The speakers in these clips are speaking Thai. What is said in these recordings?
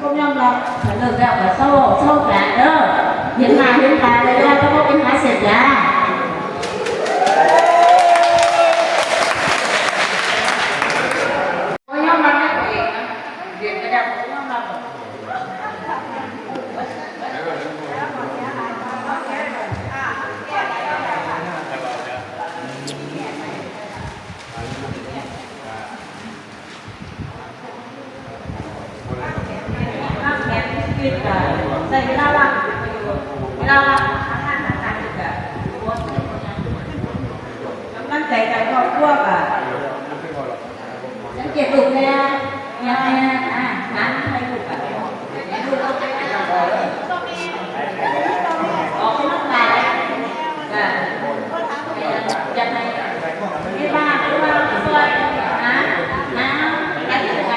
ก็ยอมรับถ้าเลิกแล้วก็โซ่โซ่แฝงเด้อเห็นมาเห็นตาเลยว่าก็บ่เป็นหาเสพยาก็ยอมรับในตัวเองนะเรียนก็ได้ก็ยอมรับ ข้างแขนชีวิตกับใส่เวลาว่างเป็นประโยชน์เวลาว่างทำงานต่างๆกับกำลังใจกับครอบครัวกับสังเกตลูกแม่แม่แม่อ่าร้านอะไรลูกอะแม่ลูกก็ไปออกกำลังกายอ่าจะในที่บ้านหรือว่าซอยนะน้ำอะไรที่ทำ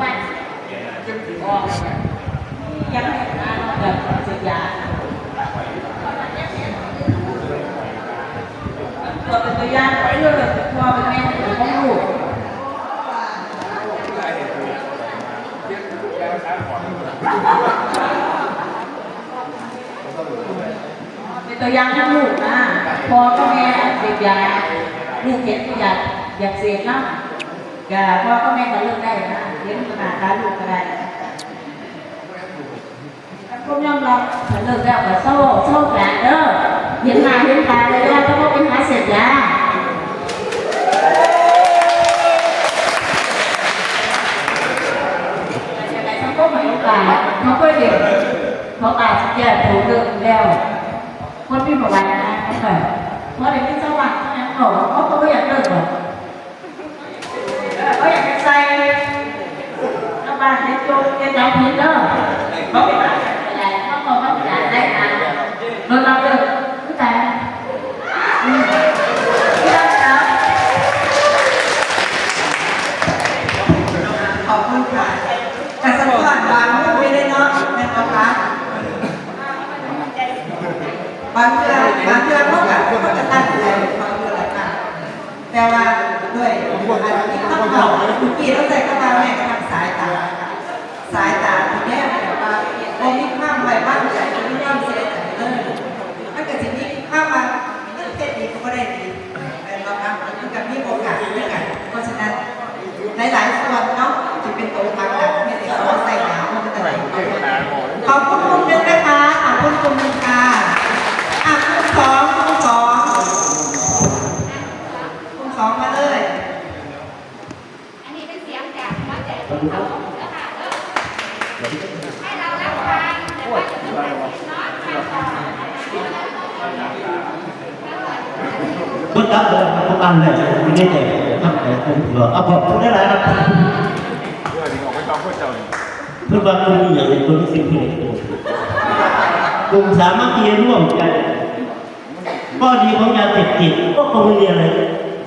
บ้านออกยังไม่ทานแบบสุดยาตัวเป็นตัวอย่างเพื่อพ่อเป็นแม่ของลูกเป็นตัวอย่างให้ลูกนะพ่อกับแม่เสพยาลูกเห็นอยากอยากเสพนะ ก็พ่อก็แม่ก็เลิกได้นะเลี้ยงขนาดการลูกก็ได้ก็ยอ มรับถ้าเลิกแล้วก็โซ่โซ่แฝงเด้อเห็นมาเห็นตาเลยว่าก็บ่เป็นหาเสพยาอย่างไรสังคมให้โอกาสเขาก็เด็กเขาอาจจะแก้ถูกเรื่องแล้วคนที่ประวัตินะเขาก็เพราะเด็กที่สว่างเขาเขาก็ไม่อยากเลิกหรอกเขาอยากจะใส่น้ำบ้านในโจ๊กในน้ำพื้นเด้อเขาไปหาอะไรเขาบอกว่าอยากได้ทานโดนเราเลิกแต่อืมเลิกแล้ว ขอบคุณค่ะแต่สปอร์ตบางเรื่องไม่ได้เนาะแม่นะคะบางเรื่องบางเรื่องเขาแบบเขาจะตั้งใจฟังเรื่ออะไรค่ะแต่ว่าด้วยอันนี้ต้องบอกเมื่อกี้เราใส่เข้ามาแม่ก็ทำสายตาสายตาตรงนี้แบบว่าโอ้มีข้ามไปบ้างใจไม่ยอมเสียใจเลยถ้าเกิดสิ่งนี้ข้ามมาเรื่องเจ็ดดีก็ได้ดีแต่เราทำมันกับมีโอกาสด้วยกันเพราะฉะนั้นหลายๆส่วนเนาะจะเป็นตัวทางแบบไม่ได้เขาใส่หนาวมันจะไหนขอบคุณคุณนึงนะคะขอบคุณคุณนึงค่ะอะคุณสองคุณสองคุณสองมาเลย อันนี้เป็นเสียงจากหัวใจของเขาเด้อค่ะเด้อให้เรารับฟังแต่ ว่าอย่าเพิ่งตัดสินเนาะฟังก่อนพุทธะเลยพุทธันเลยไม่ได้แต่ครับแต่ผมเหรอเอาบอกพูดได้หลายครับเพื่อนบ้านคุณมีอย่างไรตัวที่สิ่งที่กลุ่มสามัคคีร่วมกันข้อดีของยาเสพติดก็คงไม่มีอะไร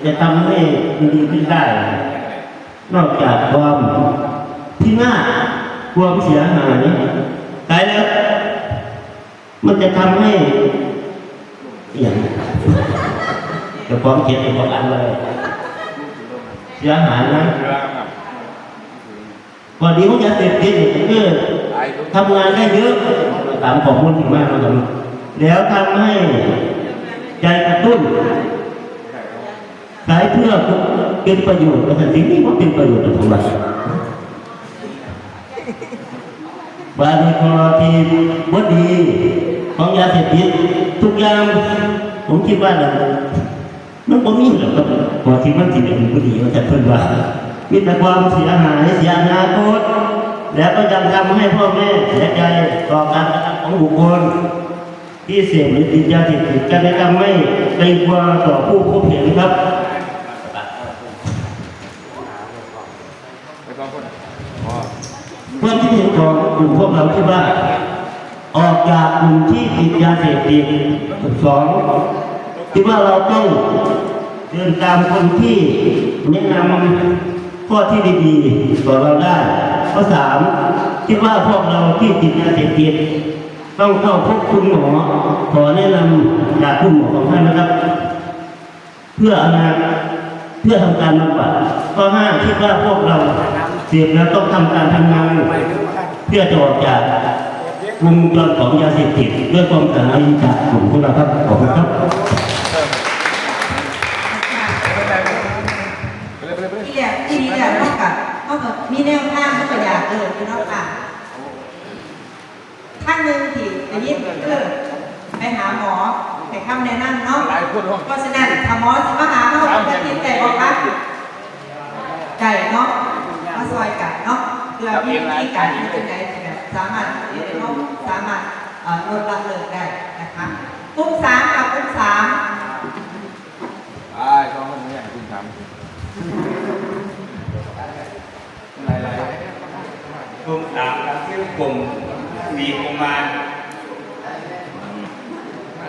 จะทำให้ดีขึ้นได้ นอกจากความที่น่าความเสียหายนี้ มันจะทำให้อย่างเดี๋ยวความเขียนเองของอันเลยเสียหายนะพอดีของยาเสพติดเนี่ยก็ทำงานได้เยอะตามข้อมูลที่มากนะครับแล้วทำให้ใจกระตุ้นขายเพื่อเป็นประโยชน์แต่สิ่งนี้ก็เป็นประโยชน์ของเรา บางทีที่บดี ของยาเสพติดทุกอย่างผมคิดว่านะมันบ่มีหรอกครับพอที่มันสิเป็นผู้ดีว่าแต่เพิ่นว่ามีแต่ความเสียหายเสียอนาคตแล้วก็ยังทำให้พ่อแม่เสียใจต่อการกระทำของบุคคลที่เสพหรือติดยาเสพติดการกระทำไม่เกรงกลัวต่อผู้พบเห็นครับ ความคิดเห็นของกลุ่มพวกเราที่ว่า ออกจากกลุ่มที่ติดยาเสพติดสองคิดว่าเราต้องเดินตามคนที่แนะนำข้อที่ดีๆต่อเราได้ข้อสามคิดว่าพวกเราที่ติดยาเสพติดต้องเข้าพบคุณหมอขอแนะนำจากคุณหมอของท่านนะครับ เพื่ออนาเพื่อทำการบำบัดข้อห้าคิดว่าพวกเรา เสพแล้วต้องทำการทำงาน เพื่อจะออกจากวงจรของยาเสพติดด้วยความสามัคคีจากกลุ่มพวกเราครับขอบคุณครับที่เรียกที่นี่เรียเท่ากับเท่ากับมีแนวทางเท่ากับอยากเกิดคือเนาะค่ะท่านหนึ่งที่อันนี้คือไปหาหมอให้คำแนะนำเนาะเพราะฉะนั้นถ้าหมอสิมาหาเราจะติดใจบอกว่าใจเนาะ ซอยกันเนาะเพื่อมีวิธีการที่จะได้แบบสามารถที่จะต้องสามารถเอ่อลดละเลิกได้นะคะกลุ่มสามกับกลุ่มสามไอ้ต้องคนนี้อย่างคุณทำหลายกลุ่มสามครับชื่อกลุ่มสีกุมาร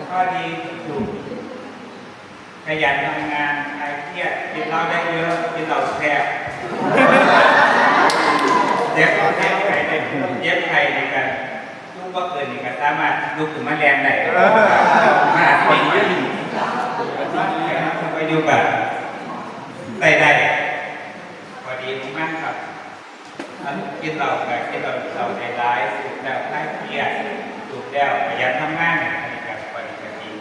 ข้อดีถูกขยันทำงานใครเครียดกินเหล้าได้เยอะกินเหล้าแคบ เย็บเย็บไข่ในเย็บไข่ในการลูกว่าเกินในการสามารถลุกขึ้นมาแลนได้มาไปยืนไปอยู่แบบได้ได้พอดีมากครับอันกินเราแบบกินเราเราในร้ายสูบแล้วคลายเครียดสูบแล้วประหยัดทำงานอันนี้แบบปฏิบัติดี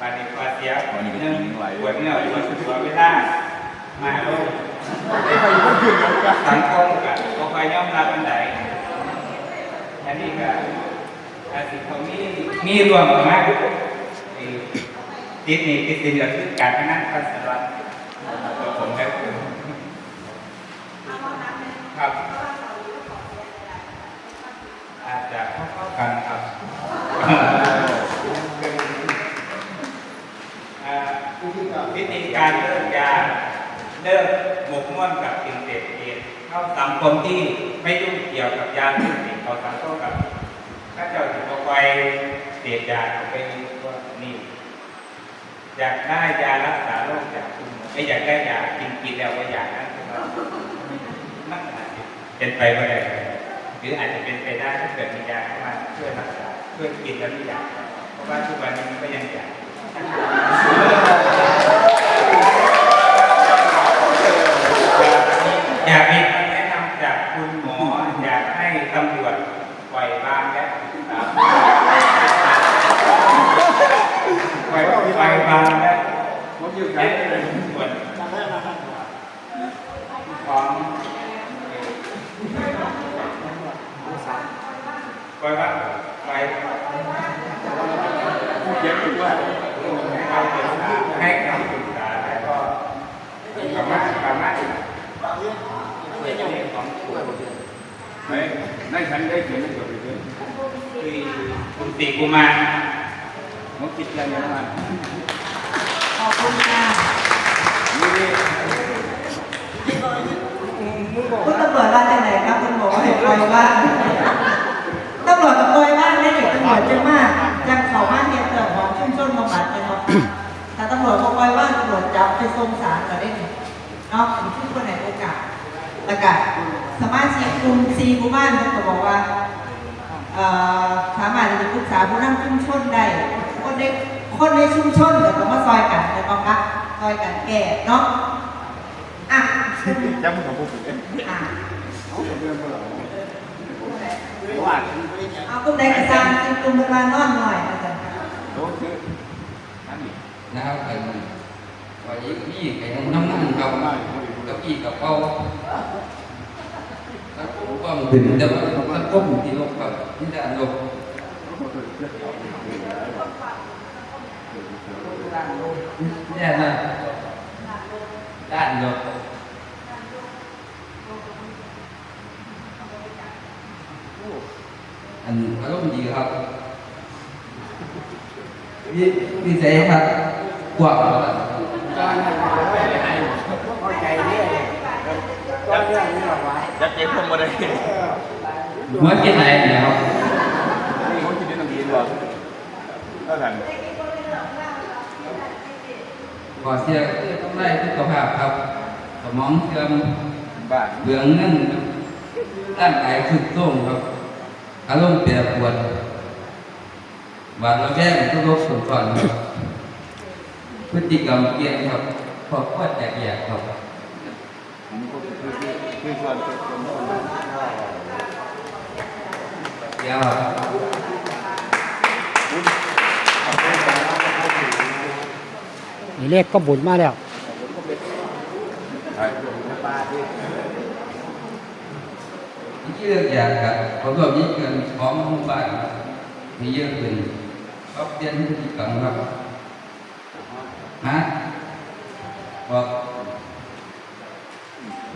ปฏิบัติเสียเนื่งปวดเนื้อปวดตัวเวลามาโลก สังคมกับก็คอยยอมรับอันใดอันนี้ก็อาสิเขามีมีรวมกันมากติดนี่ติดสินก็คือการพนันพันสลัดผมแล้วครับอาจจะเข้ากันครับวิธีการเลิกยา เลิกหมกมุ่นกับสิ่งเสพติดเข้าสังคมที่ไม่ยุ่งเกี่ยวกับยาเสพติดเขาสังคมกับถ้าเจ้าถึงเอาไปเสพยาเอาไปว่านี่อยากได้ยารักษาโรคจากคุณไม่อยากได้ยากินกินแล้วก็อยากนั้นมันอาจจะเป็นไปไม่ได้หรืออาจจะเป็นไปได้ถ้าเกิดมียาเข้ามาช่วยรักษาช่วยกินแล้วไม่อยากเพราะว่าทุกวันนี้มันก็ยังอยาก อยากมีคำแนะนำจากคุณหมออยากให้ตำรวจปล่อยบางและปล่อยปล่อยบางและ ๆผมอยู่ และ กัน ส่วนของปล่อยบางปล่อย ผู้เขียนถูกว่า ให้คำปรึกษาให้คำปรึกษาแล้วก็สามารถสามารถช่วยเรื่องของผู้ ไม่ได้ฉันได้เขียนไม่จบเลย คือคุณตีกุมาร ผมคิดอะไรอย่างนั้น ขอบคุณค่ะ นี่นี่ คุณตำรวจว่าจังไหนครับคุณบอกว่าให้ปล่อยว่างตำรวจกับปล่อยว่างได้เด็กตำรวจเยอะมากยังเขามากเนี่ยเรื่องของชุมชนบำบัดเป็นเนาะ แต่ตำรวจก็ปล่อยว่างตำรวจจับไปส่งศาลก็ได้เนี่ยเนาะเป็นที่คนไหนโอกาสแล้วก็สมาชิกกลุ่มซีกุมารเขาก็บอกว่าเอ่อสามารถจะปรึกษาผู้นำชุมชนได้คนในคนในชุมชนเดี๋ยวก็มาซอยกันเดี๋ยวก็ครับซอยกันแก่เนาะอะจำของผมเองอะเรื่องพวกเราว่าเอากลุ่มใดกระซังกินกลุ่มเวลานอนหน่อยอาจารย์ค่ะโน้ตคืออั นนี้นะครับเป็นว่าอีกนี่ไอ้น้ำมันเขากับอีกับเขาแล้วก็ดึงเดี๋ยวมันก้มที่ลงกับที่ด้านลงเนี่ยนะด้านลงอันอารมณ์ดีครับมีมีใจครับ กว้างครับจะเก็บผมมาได้เมื่อกี้ไหนเนี่ยครับผมกินได้น้ำดีกว่าถ้าทันก่อเสียต้องได้สุขภาพครับ สมองเสื่อมบานเบืองเงินร่างกายสุดโทรมครับอารมณ์เปรียปวดบาดระแวงทุกโรคส่วนก่อนครับ พฤติกรรมเปลี่ยนครับครอบครัวแตกแยกครับผมก็คือคือคือส่วนเป็นคนคนเดี๋ยวครับนี่เลขก็บุญมาแล้วใช่ที่เลือกอยากกับเขาก็มีเงินของหมู่บ้านครับมีเยอะขึ้นก็เปลี่ยนพฤติกรรมครับฮะ บอก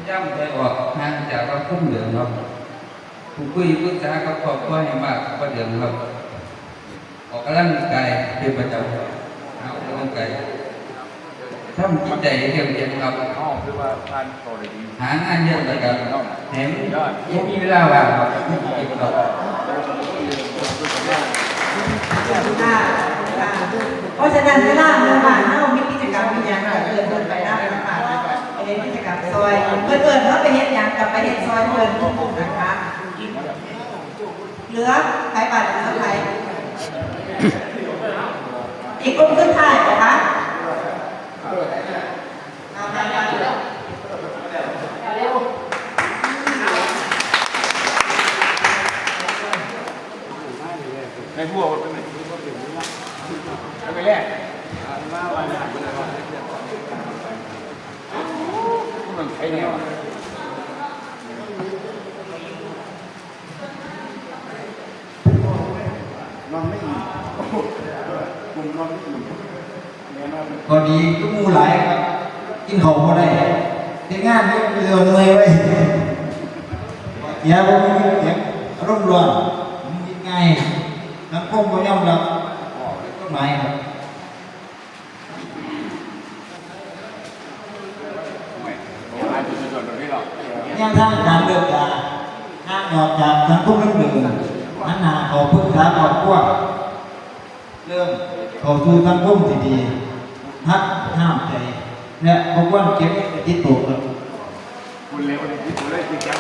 ย่ำไปออกห่างจากเราคุ้มเดือนครับผู้คุยปรึกษากับครอบครัวให้มากกว่าเดิมครับออกกำลังกายเป็นประจำครับหาออกกำลังกายทำจิตใจเข้มแข็งครับห้องคือว่าทานโตได้ดีหางานเยอะเลยครับเห็นยังมีเวลาว่างครับที่จะกินครับค่ะค่ะเพราะฉะนั้นเวลาเมื่อวานเรามี กิจกรรมมีอย่างไรเกิดเดินไปได้นะคะไปเฮ็ดกิจกรรมซอยเพื่อนเพื่อิญเขาไปเฮ็ดอย่างกลับไปเฮ็ดซอยเพื่อนทุกคนะคะเหลือใครบาดเหลือใครอีกกลุ่มขึ้นท้ายเหรอคะเอาไปไปเร็วในพวกเป็นไปแรกมาวันใช้ แนวะนอนไม่อิ่มกลุ่มนอนไม่อิ่มแม่นนพอดีก็มูหลายครับ กินของพอได้ในงานนี้เรือเมย์ไว้เสียผมมีเสียงอารมณ์ร้อนผมกินง่ายนักพงก็ย่อมรับก็หมายครับ ไม่โอ้ยจุดจุดแบบนี้หรอก ยังทางการเลือกยาห้ามอ อกจากสังคมเรื่องหนึ่งหันนาเขอพึ่งษาครอบครัวเรื่องเขอสู่สังคมที่ดีฮักห้ามใจ และพกวันเก็บที่ตกครับคุณเร็วเลยคุณเลยคุณแก้ว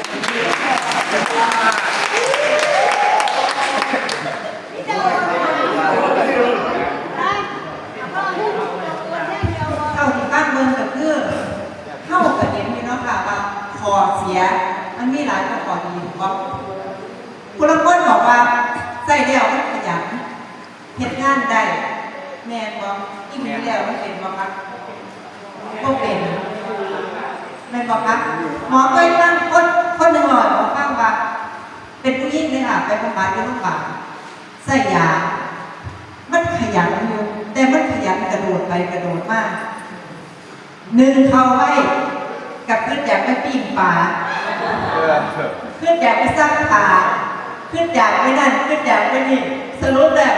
เข้าที่บ้านเมืองก็คือเข้ากับเห็นอยู่เนาะค่ะว่าคอเสีย มันมีหลายกว่าคอดีถูกต้องคุณละ บอกว่าใส่แล้วมันขยันเฮ็ดงานได้ แม่บอกอีกแล้วมันเป็นบ่ครับก็เป็นแม่บอกครับหมอเคยฟังคนคนหนึ่งหน่อยหมอฟังว่า เป็นผู้หญิงเลยค่ะไปบำบัดที่โรงพยาบาลใส่ยา มันขยันอยู่แต่มันขยันกระโดดไปกระโดดมากหนึ่งเขาไว้กับขึ้นอยากไปปีนป่าเออขึ้นอยากไปสร้างป่า ขึ้นอยากไปนั่นขึ้นอยากไปนี่สรุปแล้ว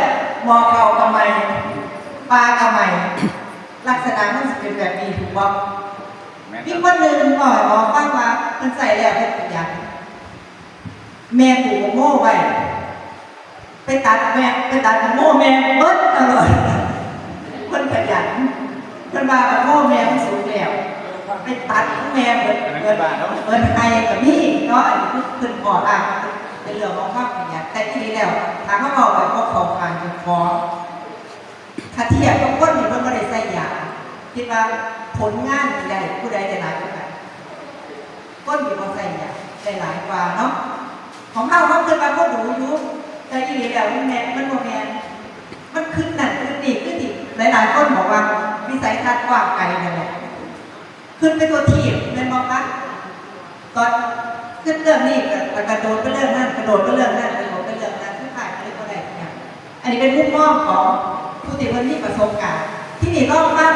มอเขากำไมปลากำไมลักษณะมันจะเป็นแบบนี้ถูกบอกแม่พี่คนหนึ่งหน่อยบอกฟังว่ามันใส่แล้วเป็นขยันแม่ปลูกโม่ไว้ไปตัดแม่ไปตัดโม่แม่เบิดตลอดคนขยันคนมาแบบโม่แม่มันสูงแล้วไปตัดแม่เบิดเบิดเบิดไทยกับนี่เนาะอันนี้คือขึ้นก่ออะ เป็นเรื่องของความขยันแต่ทีนี้แล้วถามว่าเราแบบพวกเขาผ่านเป็นฟอถ้าเทียบกับคนที่มันไม่ได้ใส่ยาคิดว่าผลงานใดผู้ใดได้หลายกว่ากันคนที่มันใส่ยาได้หลายกว่าเนาะของเขาเขาเคยมากหนูอยู่แต่อีนี่แล้วมันแมนมันโมแมนมันขึ้นนั่นขึ้นนี่ขึ้นนี่หลายๆคนบอกว่าวิสัยทัศน์กว้างไกลนั่นแหละขึ้นไปตัวทีบเป็นบอกว่าตอน ขึ้นเรื่องนี้ก็กระโดดไปเรื่องนั้นกระโดดไปเรื่องนั้นกระโดดไปเรื่องนั้นขึ้นผ่านอะไรก็ได้ทุกอย่างอันนี้เป็นมุมมองของผู้ที่เพิ่นมีประสบการณ์ที่นี่ก็ฟัง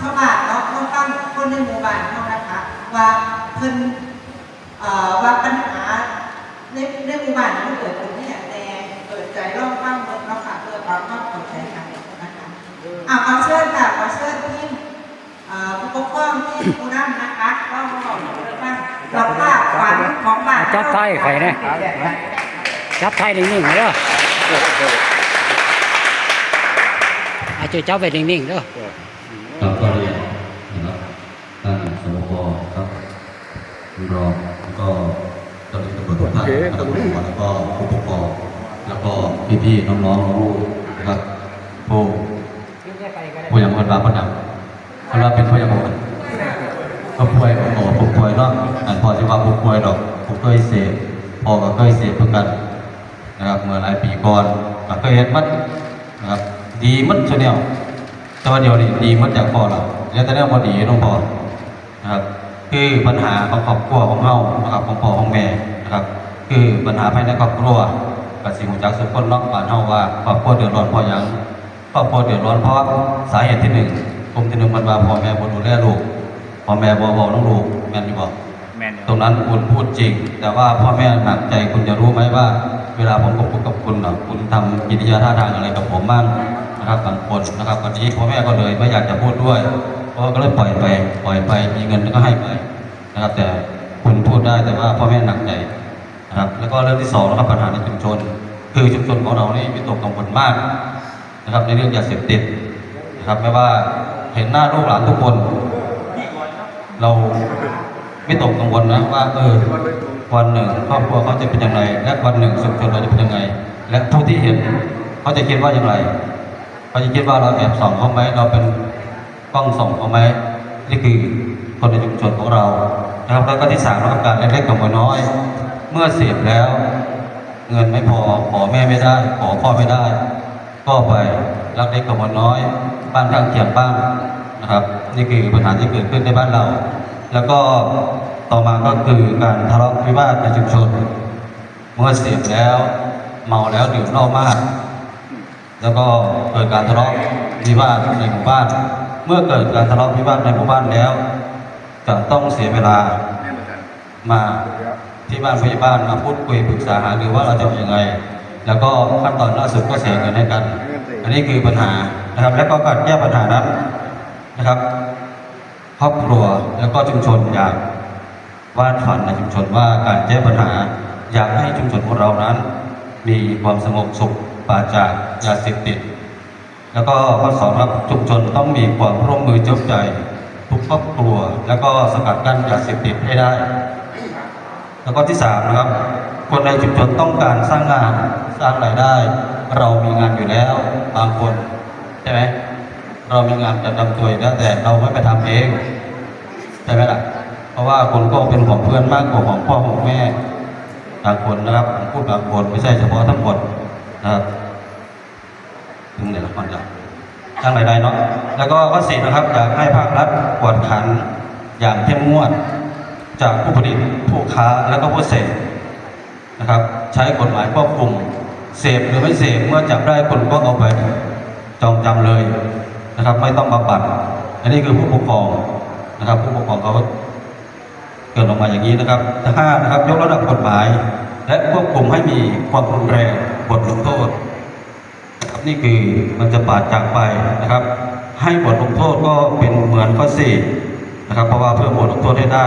ชาวบ้านเนาะก็ฟังคนในหมู่บ้านเขานะคะว่าเพิ่นเอ่อว่าปัญหาในในหมู่บ้านมันเกิดขึ้นที่อย่างแต่ลองฟังเบิ่งเนาะค่ะเพื่อความเข้าใจกันนะคะอะขอเชิญค่ะขอเชิญทีมเอ่อผู้ปกครองที่ผู้นำนะคะก็บอกเลยว่ารั บภาพฝันของบ้านจับไทยใครเนี่ยจับไทยนิ่งๆเด้ออาจจะจับไว้นิ่งๆเด้อครับก็เรียนนะครับท่านสวปครับรองแล้วก็เจ้าหน้าที่ตำรวจทุกท่านนะครับแล้วก็ผู้ปกครองแล้วก็พี่ๆน้องๆลูกๆนะครับผู้ผู้ยังคนบางคนยังคนเราเป็นผู้ยังคนก็ป่วยโอ้ผมป่วยเนาะอันพอจะว่าผมป่วยดอกผมเคยเส พพอก็เคยเสพเหมือนกันนะครับเมื่อหลายปีก่อนก็เคยเห็นมันนะครับดีมันเฉลียวแต่ว่าเดี๋ยวนี้ดีมันจากพ่อเราแล้วแต่เรื่องพอดีน้องพ่อนะครับคือปัญหาของครอบครัวของเรานะครับของพ่อของแม่นะครับคือปัญหาภายในครอบครัวกับสิ่งของจากสุขคนนอกบ้านเฮาว่าครอบครัวเดือดร้อนเพราะหยังครอบครัวเดือดร้อนเพราะสาเหตุที่หนึ่งผมที่หนึ่งมันว่าพ่อแม่บ่ดูแลลูกพ่อแม่บ่เว้าน้องลูกแม่นอยู่บอยู่ ตรงนั้นคุณพูดจริง แต่ว่าพ่อแม่หนักใจคุณจะรู้ไหมว่า เวลาผมกับคุณกับคุณคุณทำกิริยาท่าทางอะไรกับผมบ้างนะครับบางคนนะครับวันนี้พ่อแม่ก็เลยไม่อยากจะพูดด้วยเพราะก็เลยปล่อยไปปล่อยไปมีเงินก็ให้ไปนะครับ แต่คุณพูดได้แต่ว่าพ่อแม่หนักใจนะครับ แล้วก็เรื่องที่สองนะครับปัญหาในชุมชน คือชุมชนของเรานี่มีตกกังวลมากนะครับ ในเรื่องยาเสพติดนะครับไม่ว่าเห็นหน้าลูกหลานทุกคน เรา ไม่ตกกังวลนะว่าเออวันหนึ่งครอบครัวเขาจะเป็นยังไงและวันหนึ่งชุมชนเราจะเป็นยังไง และผู้ที่เห็นเขาจะคิดว่าอย่างไรเขาจะคิดว่าเราแอบส่องเขาไหมเราเป็นกล้องส่องเขาไหมนี่คือคนในชุมชนของเรานะครับแล้วก็ที่สามนะครับการเล็กๆกับน้อย เมื่อเสพแล้ว เงินไม่พอขอแม่ไม่ได้ ขอพ่อไม่ได้ ก็ไปรักเล็กกับน้อย บ้านข้างเคียงบ้างนะครับ นี่คือปัญหาที่เกิดขึ้นในบ้านเรา แล้วก็ต่อมาก็คือการทะเลาะวิวาทในชุมชน เมื่อเสพแล้ว เมาแล้วดื่มเหล้ามาก แล้วก็เกิดการทะเลาะวิวาทในหมู่บ้าน เมื่อเกิดการทะเลาะวิวาทในหมู่บ้านแล้ว จะต้องเสียเวลามาที่บ้านพยาบาลมาพูดคุยปรึกษาหารือว่าเราจะทำยังไง แล้วก็ขั้นตอนล่าสุดก็เสียเงินให้กัน อันนี้คือปัญหานะครับ และก็การแก้ปัญหานั้นนะครับ ครอบครัวแล้วก็ชุมชนอยากวาดฝันในชุมชนว่าการแก้ปัญหา อยากให้ชุมชนของเรานั้น มีความสงบสุขปราศจากยาเสพติด แล้วก็ข้อสองครับชุมชนต้องมีความร่วมมือเจ้าใจ ทุกครอบครัว แล้วก็สกัดกั้นยาเสพติดให้ได้ แล้วก็ที่สามนะครับ คนในชุมชนต้องการสร้างงานสร้างรายได้ เรามีงานอยู่แล้วบางคนใช่ไหม เรามีงานจะทำตัวอยู่แต่เราไม่ไปทำเองใช่ไหมล่ะ เพราะว่าคนก็เป็นของเพื่อนมากกว่าของพ่อของแม่บางคนนะครับผมพูดบางคนไม่ใช่เฉพาะทั้งหมดนะครับถึงไหนละคนจะสร้างรายได้เนาะแล้วก็ข้อสี่นะครับอยากให้ภาครัฐกวดขันอย่างเข้มงวด จากผู้ผลิตผู้ค้าและก็ผู้เสพนะครับ ใช้กฎหมายควบคุมเสพหรือไม่เสพเมื่อจับได้คนก็เอาไปจองจำเลย นะครับ ไม่ต้องบำบัด อันนี้คือผู้ปกครองนะครับ ผู้ปกครองเขาเกิดออกมาอย่างนี้นะครับห้านะครับ ยกระดับกฎหมาย และควบคุมให้มีความรุนแรงบทลงโทษนะครับนี่คือมันจะปาดจากไปนะครับ ให้บทลงโทษก็เป็นเหมือนข้อสี่นะครับเพราะว่าเพื่อบทลงโทษให้ได้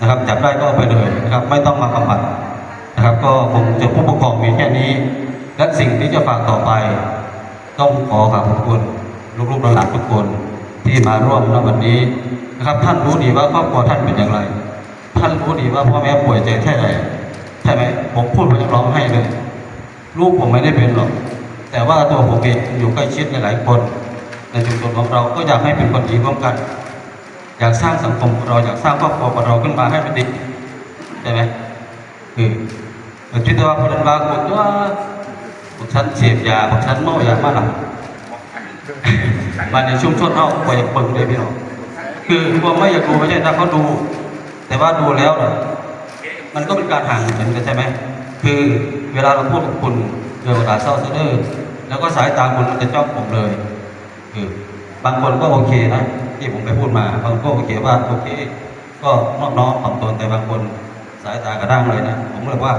นะครับ จับได้ก็ไปเลยนะครับ ไม่ต้องมาบำบัดนะครับ ก็คงจะผู้ปกครองมีแค่นี้ และสิ่งที่จะฝากต่อไป ต้องขอขอบคุณ ลูกๆหลานทุกคนที่มาร่วมในวันนี้นะครับ ท่านรู้ดีว่าครอบครัวท่านเป็นอย่างไร ท่านรู้ดีว่าพ่อแม่ป่วยใจแค่ไหนใช่ไหมผมพูดผมจะร้องไห้เลยลูกผมไม่ได้เป็นหรอก แต่ว่าตัวผมเองอยู่ใกล้ชิดหลายๆคน ในชุมชนของเราก็อยากให้เป็นคนดีร่วมกัน อยากสร้างสังคมของเราอยากสร้างครอบครัวของเราขึ้นมาให้มันดีใช่ไหมคือเหมือนที่ตัวคนนั้นบางคนว่าพวกฉันเสพยาพวกฉันเมายามาหลัง มาในชุมชนเราไปอยากเบิ่งเลยพี่น้องคือความไม่อยากดูไม่ใช่ถ้าเขาดู แต่ว่าดูแล้วเนี่ยมันก็เป็นการห่างเหมือนกันใช่ไหมคือเวลาเราพูดกับคุณเรื่องกาเศร้าเสนอแล้วก็สายตาคุณมันจะจ้องผมเลยคือบางคนก็โอเคนะที่ผมไปพูดมาบางคนก็โอเคว่าโอเค ก็นอบน้อมถ่อมตนแต่บางคนสายตากระด้างเลยนะผมเลยว่า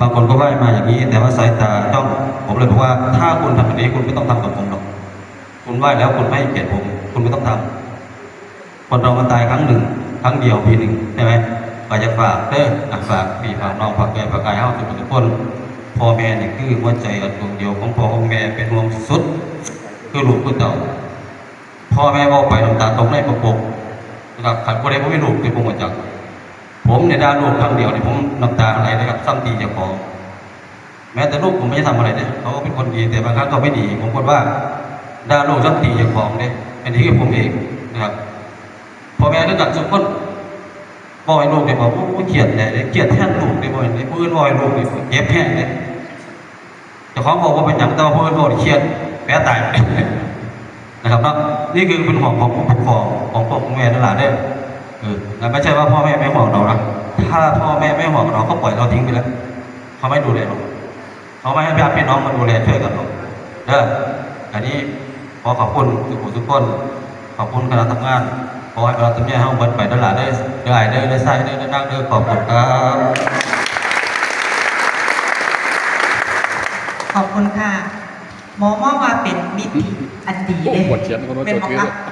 บางคนก็ว่ามาอย่างนี้ แต่ว่าสายตาต้องผมเลยบอกว่า ถ้าคุณทำแบบนี้คุณไม่ต้องทำกับผมหรอกคุณไหว้แล้วคุณไม่เกลียรติผม คุณไม่ต้องทำคนเรามันตายครั้งหนึ่ง ครั้งเดียวปีหนึ่งใช่ไหมก็จะฝากเด้ออ่ฝากพี่ฝากน้องฝากแม่ฝากกายเฮาทุกคนทุกคนพ่อแม่นี่คือหัวใจอันดวงเดียวของพ่อของแม่เป็นห่วงสุด คือลูกคือเต่าพ่อแม่บอกไปน้ำตาตกในประปกนะครับขัดคนใดผมไม่ลูกที่ผมมาจาก ผมเนี่ยด่าลูกครั้งเดียวเนี่ยผมน้ำตาอะไรนะครับซ้ำตีจ้าขอแม้แต่ลูกผมไม่ได้ทำอะไรเนี่ยเขาก็เป็นคนดีแต่บางครั้งก็ไม่ดีผมคิดว่าด่าลูกซ้ำตีจ้าของเนี่ยอันนี้คือผมเองนะครับพ่อแม่ด้วยกันทุกคนบอกให้ลูกเนี่ยบอกโอ้เกลียดเลยเกลียดแท่นลูกเนี่ยบอกให้ผู้อื่นบอกให้ลูกเนี่ยเจ็บแห้งเนี่ยจ้าขอบอกว่าเป็นอย่างแต่ว่าผู้อื่นบอกเครียดแพ้ตายนะครับนี่คือเป็นห่วงของผู้ปกครองของพ่อของแม่นั่นแหละเด้อ เออแต่ไม่ใช่ว่าพ่อแม่ไม่ห่วงเรานะถ้าพ่อแม่ไม่ห่วงเราเขาปล่อยเราทิ้งไปแล้วเขาไม่ดูแลเราเขาไม่ให้ญาติพี่น้องมาดูแลช่วยกันหรอกเด้ออันนี้ขอขอบคุณทุกคนทุกคนขอบคุณคณะทำงานขอให้คณะทำงานห้องบันไปนั่นแหละได้ได้ได้ได้ใส่ได้ได้นั่งได้ขอบคุณครับขอบคุณค่ะหมอมองว่าเป็นมิติอันดีเลยโอ้โหเขียนคนว่าเป็นตัวหมอเ